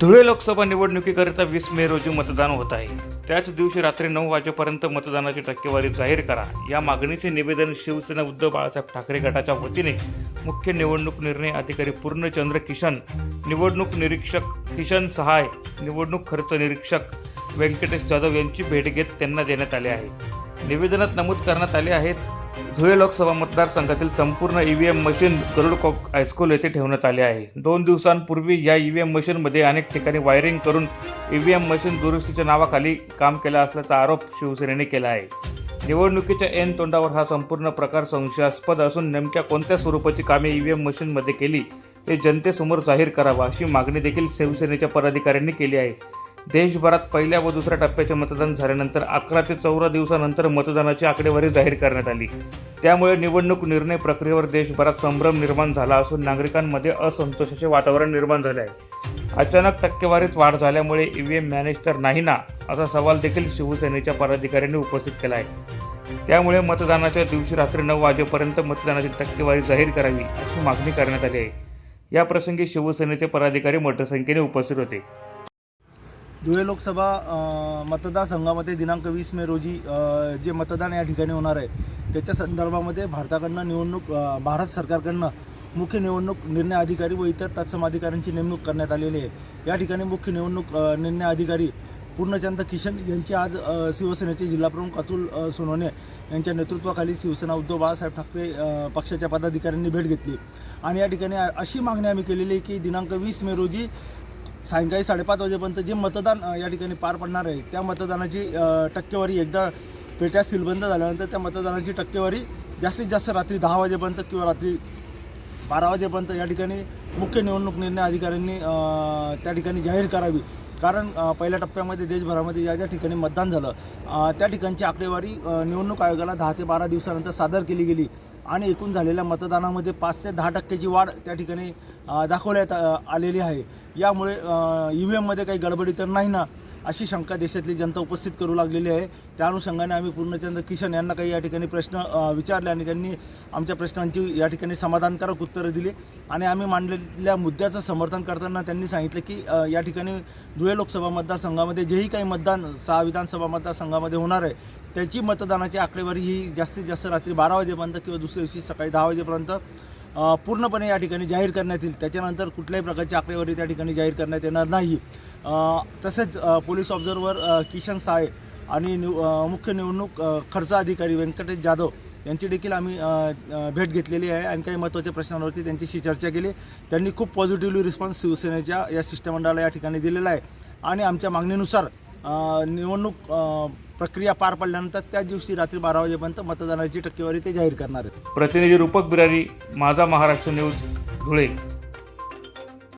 धुळे लोकसभा निवडणुकीकरिता वीस मे रोजी मतदान होत आहे. त्याच दिवशी रात्री नऊ वाजेपर्यंत मतदानाची टक्केवारी जाहीर करा. या मागणीचे निवेदन शिवसेना उद्धव बाळासाहेब ठाकरे गटाच्या वतीने मुख्य निवडणूक निर्णय अधिकारी पूर्णचंद्र किशन निवडणूक निरीक्षक किशन सहाय निवडणूक खर्च निरीक्षक व्यंकटेश जाधव यांची भेट घेत त्यांना देण्यात आले आहे. निवेदनात नमूद करण्यात आले आहेत. धुळे लोकसभा मतदारसंघातील संपूर्ण E V M machine Garud cock high school येथे ठेवण्यात आले आहे. दोन दिवसांपूर्वी या ई व्ही एम मशीनमध्ये अनेक ठिकाणी वायरिंग करून ई व्ही एम मशीन दुरुस्तीच्या नावाखाली काम केला असल्याचा आरोप शिवसेनेने केला आहे. निवडणुकीच्या एन तोंडावर हा संपूर्ण प्रकार संशयास्पद असून नेमक्या कोणत्या स्वरूपाची कामे ईव्हीएम मशीनमध्ये केली हे जनतेसमोर जाहीर करावा अशी मागणी देखील शिवसेनेच्या पदाधिकाऱ्यांनी केली आहे. देशभरात पहिल्या व दुसऱ्या टप्प्याचे मतदान झाल्यानंतर अकरा ते चौदा दिवसानंतर मतदानाची आकडेवारी जाहीर करण्यात आली. त्यामुळे निवडणूक निर्णय प्रक्रियेवर देशभरात संभ्रम निर्माण झाला असून नागरिकांमध्ये असंतोषाचे वातावरण निर्माण झाले आहे. अचानक टक्केवारीत वाढ झाल्यामुळे ईव्हीएम मॅनेज तर नाही ना असा सवाल देखील शिवसेनेच्या पदाधिकाऱ्यांनी उपस्थित केला आहे त्यामुळे मतदानाच्या दिवशी रात्री नऊ वाजेपर्यंत मतदानाची टक्केवारी जाहीर करावी अशी मागणी करण्यात आली आहे. या प्रसंगी शिवसेनेचे पदाधिकारी मोठ्या संख्येने उपस्थित होते. धुळे लोकसभा मतदारसंघामध्ये दिनांक वीस मे रोजी जे मतदान या ठिकाणी होणार आहे त्याच्या संदर्भामध्ये भारताकडनं निवडणूक भारत सरकारकडनं मुख्य निवडणूक निर्णय अधिकारी व इतर तत्सम अधिकाऱ्यांची नेमणूक करण्यात आलेली आहे. या ठिकाणी मुख्य निवडणूक निर्णय अधिकारी पूर्णचंद किशन यांची आज शिवसेनेचे जिल्हाप्रमुख अतुल सोनवणे यांच्या नेतृत्वाखाली शिवसेना उद्धव बाळासाहेब ठाकरे पक्षाच्या पदाधिकाऱ्यांनी भेट घेतली. आणि या ठिकाणी अशी मागणी आम्ही केलेली आहे की दिनांक वीस मे रोजी सायंकाळी साडेपाच वाजेपर्यंत जे मतदान या ठिकाणी पार पडणार आहे त्या मतदानाची टक्केवारी एकदा पेट्या सीलबंद झाल्यानंतर त्या मतदानाची टक्केवारी जास्तीत जास्त रात्री दहा वाजेपर्यंत किंवा रात्री बारा वाजेपर्यंत या ठिकाणी मुख्य निवडणूक निर्णय अधिकाऱ्यांनी त्या ठिकाणी जाहीर करावी. कारण पहिल्या टप्प्यामध्ये देशभरामध्ये ज्या ज्या ठिकाणी मतदान झालं त्या ठिकाणची आकडेवारी निवडणूक आयोगाला दहा ते बारा दिवसानंतर सादर केली गेली. आणि एकूण झालेल्या मतदानामध्ये पाच ते दहा टक्क्याची वाढ त्या ठिकाणी दाखवण्यात आलेली आहे. यामुळे ई व्ही एममध्ये काही गडबडी तर नाही ना अशी शंका देशातली जनता उपस्थित करू लागलेली आहे. त्या अनुषंगाने आम्ही पूर्णचंद्र किशन यांना काही या ठिकाणी प्रश्न विचारले आणि त्यांनी आमच्या प्रश्नांची या ठिकाणी समाधानकारक उत्तरं दिली. आणि आम्ही मांडलेल्या मुद्द्याचं समर्थन करताना त्यांनी सांगितलं की या ठिकाणी धुळे लोकसभा मतदारसंघामध्ये जेही काही मतदान सहा विधानसभा मतदारसंघामध्ये होणार आहे त्याची मतदानाची आकडेवारी ही जास्तीत जास्त रात्री बारा वाजेपर्यंत किंवा दुसऱ्या दिवशी सकाळी दहा वाजेपर्यंत पूर्णपणे या ठिकाणी जाहीर करण्यात येईल. त्याच्यानंतर कुठल्याही प्रकारची आकडेवारी त्या ठिकाणी जाहीर करण्यात येणार नाही. तसेच पोलीस ऑब्झर्वर किशन साय आणि निव मुख्य निवडणूक खर्च अधिकारी व्यंकटेश जाधव यांची देखील आम्ही भेट घेतलेली आहे आणि काही महत्त्वाच्या प्रश्नांवरती त्यांच्याशी चर्चा केली. त्यांनी खूप पॉझिटिव्हली रिस्पॉन्स शिवसेनेच्या या शिष्टमंडळाला या ठिकाणी दिलेला आहे. आणि आमच्या मागणीनुसार निवडणूक प्रक्रिया पार पडल्यानंतर त्या दिवशी रात्री बारा वाजेपर्यंत मतदानाची टक्केवारी ते जाहीर करणार आहेत. प्रतिनिधी रूपक बिरारी माझा महाराष्ट्र न्यूज धुळे.